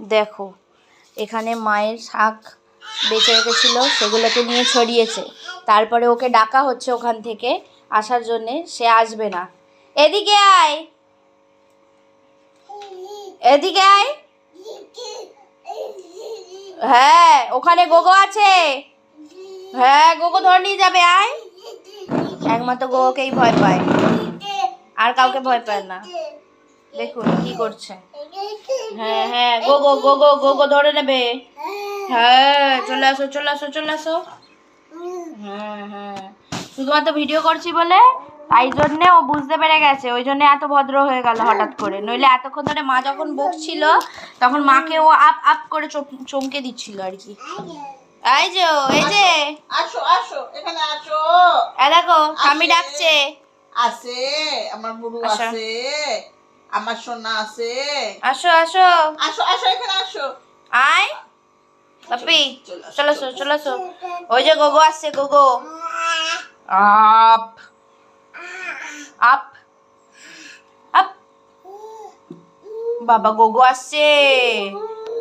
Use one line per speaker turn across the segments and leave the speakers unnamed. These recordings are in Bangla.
দেখো, এখানে মায়ের শাক বেঁচে রেখেছিল, সেগুলোকে নিয়ে ছড়িয়েছে। তারপরে ওকে ডাকা হচ্ছে ওখান থেকে, আসার জন্যে সে আসবে না। এদিকে আয়! এদিকে আয়! হ্যাঁ ওখানে গোগো আছে। হ্যাঁ গোগো ধরে নিয়ে যাবে, আয়। একমাত্র গোগোকেই ভয় পায়। আর কাউকে ভয় পায় না। দেখুন কি করছে। হ্যাঁ হ্যাঁ গোগো ধরে নেবে। হ্যাঁ চলে আসো চলে আসো চলে আসো। হ্যাঁ হ্যাঁ। শুধুমাত্র ভিডিও করছি বলে তাই জন্যে ও বুঝতে পেরে গেছে ওই জন্য এত ভদ্র হয়ে গেল হঠাৎ করে। নইলে এতক্ষণ ধরে মা যখন বকছিল তখন মাকে ও আপ আপ করে চম- চমকে দিচ্ছিল আর কি। এই যে এই যে।
আসো আসো এখানে আসো।
দেখো
আসে।
ডাকছে।
আছে আমার বুড়ু। আছে আমার সোনা আছে।
আসো আসো।
আসো আসো এখানে আসো।
আয়। পাপি
চলে আসো,
চলে আসো ওই যে গোগো আসছে গোগো। আপ। আপ। আপ। বাবা গোগো আসছে।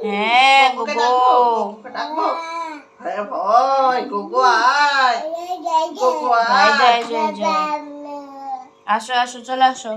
হ্যাঁ গোগো।
হ্যাঁ আয়। গোগো আয়।
আসো আসো চলে আসো।